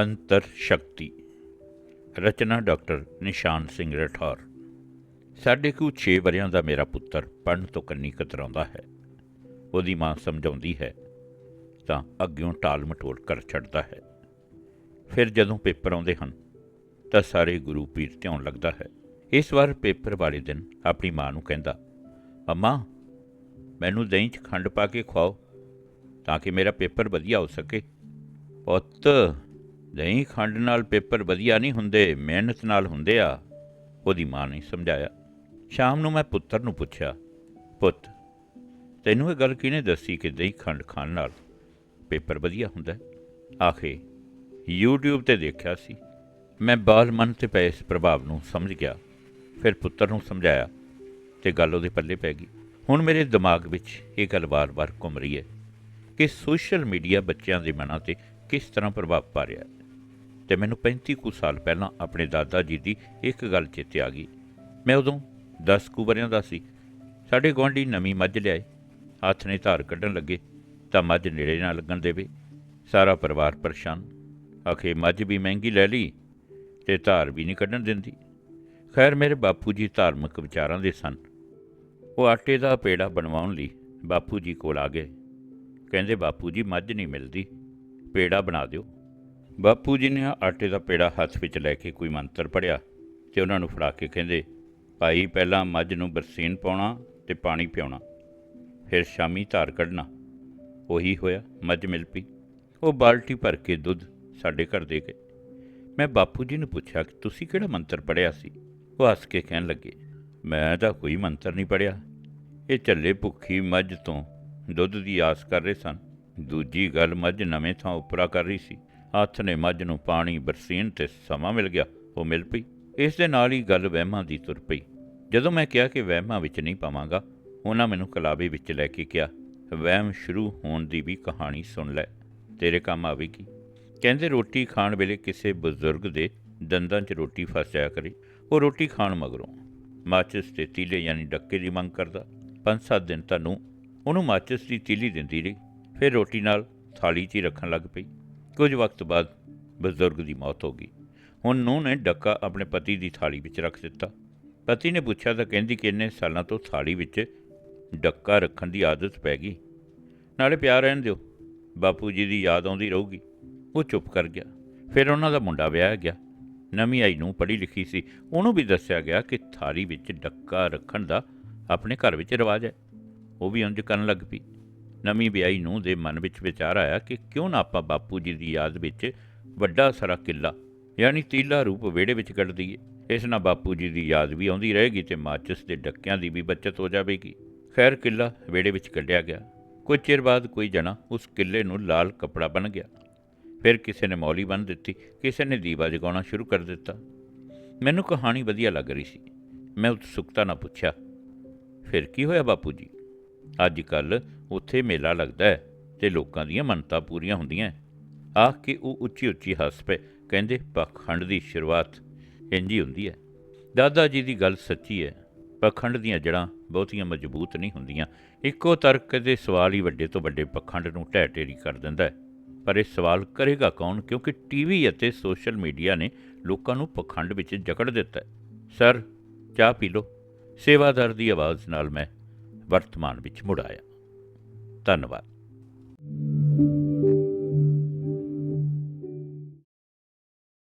ਮੰਤਰ ਸ਼ਕਤੀ। ਰਚਨਾ ਡਾਕਟਰ ਨਿਸ਼ਾਨ ਸਿੰਘ ਰਠੌਰ। ਸਾਡੇ ਕੁ 6 ਵਰਿਆਂ ਦਾ ਮੇਰਾ ਪੁੱਤਰ ਪੜ੍ਹਨ ਤੋਂ ਕੰਨੀ ਕਤਰਾਉਂਦਾ ਹੈ। ਉਹਦੀ ਮਾਂ ਸਮਝਾਉਂਦੀ ਹੈ, ਤਾਂ ਅੱਗਿਓਂ ਟਾਲ ਮਟੋਲ ਕਰ ਛੱਡਦਾ ਹੈ। ਫਿਰ ਜਦੋਂ ਪੇਪਰ ਆਉਂਦੇ ਹਨ, ਤਾਂ ਸਾਰੇ ਗੁਰੂ ਪੀਰ ਧਿਆਉਣ ਲੱਗਦਾ ਹੈ। ਇਸ ਵਾਰ ਪੇਪਰ ਵਾਲੇ ਦਿਨ ਆਪਣੀ ਮਾਂ ਨੂੰ ਕਹਿੰਦਾ, ਮੰਮਾ, ਮੈਨੂੰ ਦਹੀਂ 'ਚ ਖੰਡ ਪਾ ਕੇ ਖਵਾਓ, ਤਾਂ ਕਿ ਮੇਰਾ ਪੇਪਰ ਵਧੀਆ ਹੋ ਸਕੇ। ਪੁੱਤ ਦਹੀਂ ਖੰਡ ਨਾਲ ਪੇਪਰ ਵਧੀਆ ਨਹੀਂ ਹੁੰਦੇ, ਮਿਹਨਤ ਨਾਲ ਹੁੰਦੇ ਆ। ਉਹਦੀ ਮਾਂ ਨੇ ਸਮਝਾਇਆ। ਸ਼ਾਮ ਨੂੰ ਮੈਂ ਪੁੱਤਰ ਨੂੰ ਪੁੱਛਿਆ, ਪੁੱਤ, ਤੈਨੂੰ ਇਹ ਗੱਲ ਕਿਹਨੇ ਦੱਸੀ ਕਿ ਦਹੀਂ ਖੰਡ ਖਾਣ ਨਾਲ ਪੇਪਰ ਵਧੀਆ ਹੁੰਦਾ ਹੈ? ਆਖੇ, YouTube ਤੇ ਦੇਖਿਆ ਸੀ। ਮੈਂ ਬਾਲ ਮਨ ਤੇ ਪਏ ਇਸ ਪ੍ਰਭਾਵ ਨੂੰ ਸਮਝ ਗਿਆ। ਫਿਰ ਪੁੱਤਰ ਨੂੰ ਸਮਝਾਇਆ ਤੇ ਗੱਲ ਉਹਦੇ ਪੱਲੇ ਪੈ ਗਈ। ਹੁਣ ਮੇਰੇ ਦਿਮਾਗ ਵਿੱਚ ਇਹ ਗੱਲ ਵਾਰ-ਵਾਰ ਘੁੰਮ ਰਹੀ ਹੈ ਕਿ ਸੋਸ਼ਲ ਮੀਡੀਆ ਬੱਚਿਆਂ ਦੇ ਮਨਾਂ ਤੇ ਕਿਸ ਤਰ੍ਹਾਂ ਪ੍ਰਭਾਵ ਪਾ ਰਿਹਾ ਹੈ। ਤੇ ਮੈਨੂੰ 35 ਕੁ ਸਾਲ ਪਹਿਲਾਂ ਆਪਣੇ ਦਾਦਾ ਜੀ ਦੀ ਇੱਕ ਗੱਲ ਚੇਤੇ ਆ ਗਈ। ਮੈਂ ਉਦੋਂ 10 ਕੁ ਵਰਿਆਂ ਦਾ ਸੀ। ਸਾਡੇ ਗੁਆਂਢੀ ਨਵੀਂ ਮੱਝ ਲਿਆਏ। ਹੱਥ ਨੇ ਧਾਰ ਕੱਢਣ ਲੱਗੇ ਤਾਂ ਮੱਝ ਨੇੜੇ ਨਾ ਲੱਗਣ ਦੇਵੇ। ਸਾਰਾ ਪਰਿਵਾਰ ਪਰੇਸ਼ਾਨ। ਆਖੇ, ਮੱਝ ਵੀ ਮਹਿੰਗੀ ਲੈ ਲਈ ਤੇ ਧਾਰ ਵੀ ਨਹੀਂ ਕੱਢਣ ਦਿੰਦੀ। ਖੈਰ, ਮੇਰੇ ਬਾਪੂ ਜੀ ਧਾਰਮਿਕ ਵਿਚਾਰਾਂ ਦੇ ਸਨ। ਉਹ ਆਟੇ ਦਾ ਪੇੜਾ ਬਣਵਾਉਣ ਲਈ ਬਾਪੂ ਜੀ ਕੋਲ ਆ ਗਏ। ਕਹਿੰਦੇ, ਬਾਪੂ ਜੀ, ਮੱਝ ਨਹੀਂ ਮਿਲਦੀ। ਪੇੜਾ ਬਣਾ ਦਿਓ। ਬਾਪੂ ਜੀ ਨੇ ਆਟੇ ਦਾ ਪੇੜਾ ਹੱਥ ਵਿੱਚ ਲੈ ਕੇ ਕੋਈ ਮੰਤਰ ਪੜਿਆ ਤੇ ਉਹਨਾਂ ਨੂੰ ਫੜਾ ਕੇ ਕਹਿੰਦੇ, ਭਾਈ, ਪਹਿਲਾਂ ਮੱਝ ਨੂੰ ਬਰਸੀਨ ਪਾਉਣਾ ਤੇ ਪਾਣੀ ਪਿਆਉਣਾ, ਫਿਰ ਸ਼ਾਮੀ ਧਾਰ ਕੱਢਣਾ। ਉਹੀ ਹੋਇਆ, ਮੱਝ ਮਿਲ ਪਈ। ਉਹ ਬਾਲਟੀ ਭਰ ਕੇ ਦੁੱਧ ਸਾਡੇ ਘਰ ਦੇ ਗਏ। ਮੈਂ ਬਾਪੂ ਜੀ ਨੂੰ ਪੁੱਛਿਆ ਕਿ ਤੁਸੀਂ ਕਿਹੜਾ ਮੰਤਰ ਪੜਿਆ ਸੀ? ਉਹ ਹੱਸ ਕੇ ਕਹਿਣ ਲੱਗੇ, ਮੈਂ ਤਾਂ ਕੋਈ ਮੰਤਰ ਨਹੀਂ ਪੜਿਆ ਇਹ ਝੱਲੇ ਭੁੱਖੀ ਮੱਝ ਤੋਂ ਦੁੱਧ ਦੀ ਆਸ ਕਰ ਰਹੇ ਸਨ। ਦੂਜੀ ਗੱਲ ਮੱਝ ਨਵੇਂ ਥਾਂ ਉਪਰਾ ਕਰ ਰਹੀ ਸੀ। ਹੱਥ ਨੇ ਮੱਝ ਨੂੰ ਪਾਣੀ ਬਰਸੀਨ ਤੇ ਸਮਾਂ ਮਿਲ ਗਿਆ, ਉਹ ਮਿਲ ਪਈ। ਇਸ ਦੇ ਨਾਲ ਹੀ ਗੱਲ ਵਹਿਮਾਂ ਦੀ ਤੁਰ ਪਈ। ਜਦੋਂ ਮੈਂ ਕਿਹਾ ਕਿ ਵਹਿਮਾਂ ਵਿੱਚ ਨਹੀਂ ਪਾਵਾਂਗਾ, ਉਹਨਾਂ ਮੈਨੂੰ ਕਲਾਵੇ ਵਿੱਚ ਲੈ ਕੇ ਕਿਹਾ, ਵਹਿਮ ਸ਼ੁਰੂ ਹੋਣ ਦੀ ਵੀ ਕਹਾਣੀ ਸੁਣ ਲੈ, ਤੇਰੇ ਕੰਮ ਆਵੇਗੀ। ਕਹਿੰਦੇ, ਰੋਟੀ ਖਾਣ ਵੇਲੇ ਕਿਸੇ ਬਜ਼ੁਰਗ ਦੇ ਦੰਦਾਂ 'ਚ ਰੋਟੀ ਫਸ ਜਾਇਆ ਕਰੇ, ਉਹ ਰੋਟੀ ਖਾਣ ਮਗਰੋਂ। ਮਾਚਿਸ ਤੇ ਤੀਲੇ ਯਾਨੀ ਡੱਕੇ ਦੀ ਮੰਗ ਕਰਦਾ। ਪੰਜ ਸੱਤ ਦਿਨ ਤੁਹਾਨੂੰ ਉਹਨੂੰ ਮਾਚਿਸ ਦੀ ਤੀਲੀ ਦਿੰਦੀ ਰਹੀ, ਫਿਰ ਰੋਟੀ ਨਾਲ ਥਾਲੀ 'ਚ ਹੀ ਰੱਖਣ ਲੱਗ ਪਈ। ਕੁਝ ਵਕਤ ਬਾਅਦ ਬਜ਼ੁਰਗ ਦੀ ਮੌਤ ਹੋ ਗਈ। ਹੁਣ ਨੂੰਹ ਨੇ ਡੱਕਾ ਆਪਣੇ ਪਤੀ ਦੀ ਥਾਲੀ ਵਿੱਚ ਰੱਖ ਦਿੱਤਾ। ਪਤੀ ਨੇ ਪੁੱਛਿਆ ਤਾਂ ਕਹਿੰਦੀ ਕਿ ਇੰਨੇ ਸਾਲਾਂ ਤੋਂ ਥਾਲੀ ਵਿੱਚ ਡੱਕਾ ਰੱਖਣ ਦੀ ਆਦਤ ਪੈ ਗਈ। ਨਾਲੇ ਪਿਆਰ ਰਹਿਣ ਦਿਓ, ਬਾਪੂ ਜੀ ਦੀ ਯਾਦ ਆਉਂਦੀ ਰਹੂਗੀ। ਉਹ ਚੁੱਪ ਕਰ ਗਿਆ। ਫਿਰ ਉਹਨਾਂ ਦਾ ਮੁੰਡਾ ਵਿਆਹ ਗਿਆ। ਨਵੀਂ ਆਈ ਨੂੰ ਪੜ੍ਹੀ ਲਿਖੀ ਸੀ। ਉਹਨੂੰ ਵੀ ਦੱਸਿਆ ਗਿਆ ਕਿ ਥਾਲੀ ਵਿੱਚ ਡੱਕਾ ਰੱਖਣ ਦਾ ਆਪਣੇ ਘਰ ਵਿੱਚ ਰਿਵਾਜ ਹੈ। ਉਹ ਵੀ ਉਂਝ ਕਰਨ ਲੱਗ ਪਈ। ਨਵੀਂ ਵਿਆਹੀ ਨੂੰ ਦੇ ਮਨ ਵਿੱਚ ਵਿਚਾਰ ਆਇਆ ਕਿ ਕਿਉਂ ਨਾ ਆਪਾਂ ਬਾਪੂ ਜੀ ਦੀ ਯਾਦ ਵਿੱਚ ਵੱਡਾ ਸਾਰਾ ਕਿੱਲਾ, ਯਾਨੀ ਤੀਲਾ ਰੂਪ ਵਿਹੜੇ ਵਿੱਚ ਕੱਢ ਦਈਏ। ਇਸ ਨਾਲ ਬਾਪੂ ਜੀ ਦੀ ਯਾਦ ਵੀ ਆਉਂਦੀ ਰਹੇਗੀ ਤੇ ਮਾਚਿਸ ਦੇ ਡੱਕਿਆਂ ਦੀ ਵੀ ਬਚਤ ਹੋ ਜਾਵੇਗੀ। ਖੈਰ, ਕਿੱਲਾ ਵਿਹੜੇ ਵਿੱਚ ਕੱਢਿਆ ਗਿਆ। ਕੁਝ ਚਿਰ ਬਾਅਦ ਕੋਈ ਜਣਾ ਉਸ ਕਿੱਲੇ ਨੂੰ ਲਾਲ ਕਪੜਾ ਬਣ ਗਿਆ। ਫਿਰ ਕਿਸੇ ਨੇ ਮੌਲੀ ਬੰਨ ਦਿੱਤੀ, ਕਿਸੇ ਨੇ ਦੀਵਾ ਜਗਾਉਣਾ ਸ਼ੁਰੂ ਕਰ ਦਿੱਤਾ। ਮੈਨੂੰ ਕਹਾਣੀ ਵਧੀਆ ਲੱਗ ਰਹੀ ਸੀ। ਮੈਂ ਉਤਸੁਕਤਾ ਨਾਲ ਪੁੱਛਿਆ, ਫਿਰ ਕੀ ਹੋਇਆ ਬਾਪੂ ਜੀ? ਅੱਜ ਕੱਲ ਉੱਥੇ ਮੇਲਾ ਲੱਗਦਾ ਹੈ ਤੇ ਲੋਕਾਂ ਦੀਆਂ ਮੰਨਤਾਂ ਪੂਰੀਆਂ ਹੁੰਦੀਆਂ ਆਖ ਕੇ ਉਹ ਉੱਚੀ ਉੱਚੀ ਹੱਸ ਪਏ, ਕਹਿੰਦੇ, ਪਖੰਡ ਦੀ ਸ਼ੁਰੂਆਤ ਇੰਜ ਹੀ ਹੁੰਦੀ ਹੈ। ਦਾਦਾ ਜੀ ਦੀ ਗੱਲ ਸੱਚੀ ਹੈ। ਪਖੰਡ ਦੀਆਂ ਜੜਾਂ ਬਹੁਤੀਆਂ ਮਜ਼ਬੂਤ ਨਹੀਂ ਹੁੰਦੀਆਂ। ਇੱਕੋ ਤਰਕ ਦੇ ਸਵਾਲ ਹੀ ਵੱਡੇ ਤੋਂ ਵੱਡੇ ਪਖੰਡ ਨੂੰ ਢਹਿ ਢੇਰੀ ਕਰ ਦਿੰਦਾ ਹੈ। ਪਰ ਇਹ ਸਵਾਲ ਕਰੇਗਾ ਕੌਣ? ਕਿਉਂਕਿ ਟੀਵੀ ਅਤੇ ਸੋਸ਼ਲ ਮੀਡੀਆ ਨੇ ਲੋਕਾਂ ਨੂੰ ਪਖੰਡ ਵਿੱਚ ਜਕੜ ਦਿੱਤਾ ਸਰ, ਚਾਹ ਪੀ ਲਓ। ਸੇਵਾਦਾਰ ਦੀ ਆਵਾਜ਼ ਨਾਲ ਮੈਂ ਵਰਤਮਾਨ ਵਿੱਚ ਮੁੜ ਆਇਆ। ਧੰਨਵਾਦ।